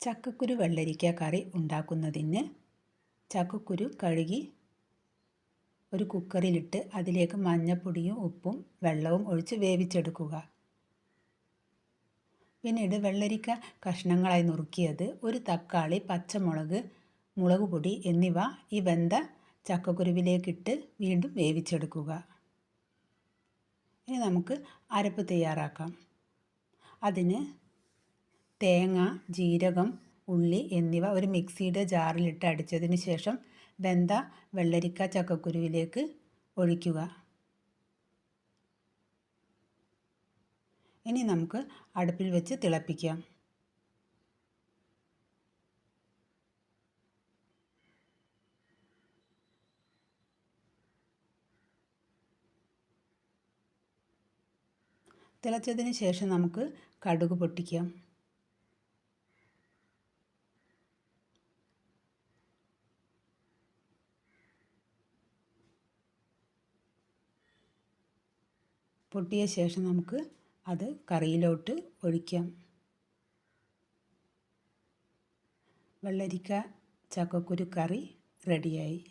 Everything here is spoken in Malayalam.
ചക്കക്കുരു വെള്ളരിക്ക കറി ഉണ്ടാക്കുന്നതിന് ചക്കക്കുരു കഴുകി ഒരു കുക്കറിലിട്ട് അതിലേക്ക് മഞ്ഞപ്പൊടിയും ഉപ്പും വെള്ളവും ഒഴിച്ച് വേവിച്ചെടുക്കുക. പിന്നീട് വെള്ളരിക്ക കഷ്ണങ്ങളായി നുറുക്കിയത് ഒരു തക്കാളി പച്ചമുളക് മുളക് പൊടി എന്നിവ ഈ വെന്ത ചക്കക്കുരുവിലേക്കിട്ട് വീണ്ടും വേവിച്ചെടുക്കുക. ഇനി നമുക്ക് അരപ്പ് തയ്യാറാക്കാം. അതിന് തേങ്ങ ജീരകം ഉള്ളി എന്നിവ ഒരു മിക്സിയുടെ ജാറിലിട്ട് അടിച്ചതിന് ശേഷം വെന്ത വെള്ളരിക്ക ചക്കക്കുരുവിലേക്ക് ഒഴിക്കുക. ഇനി നമുക്ക് അടുപ്പിൽ വെച്ച് തിളപ്പിക്കാം. തിളച്ചതിന് ശേഷം നമുക്ക് കടുക് പൊട്ടിക്കാം. പൊട്ടിയ ശേഷം നമുക്ക് അത് കറിയിലോട്ട് ഒഴിക്കാം. വെള്ളരിക്ക ചക്കക്കുരു കറി റെഡിയായി.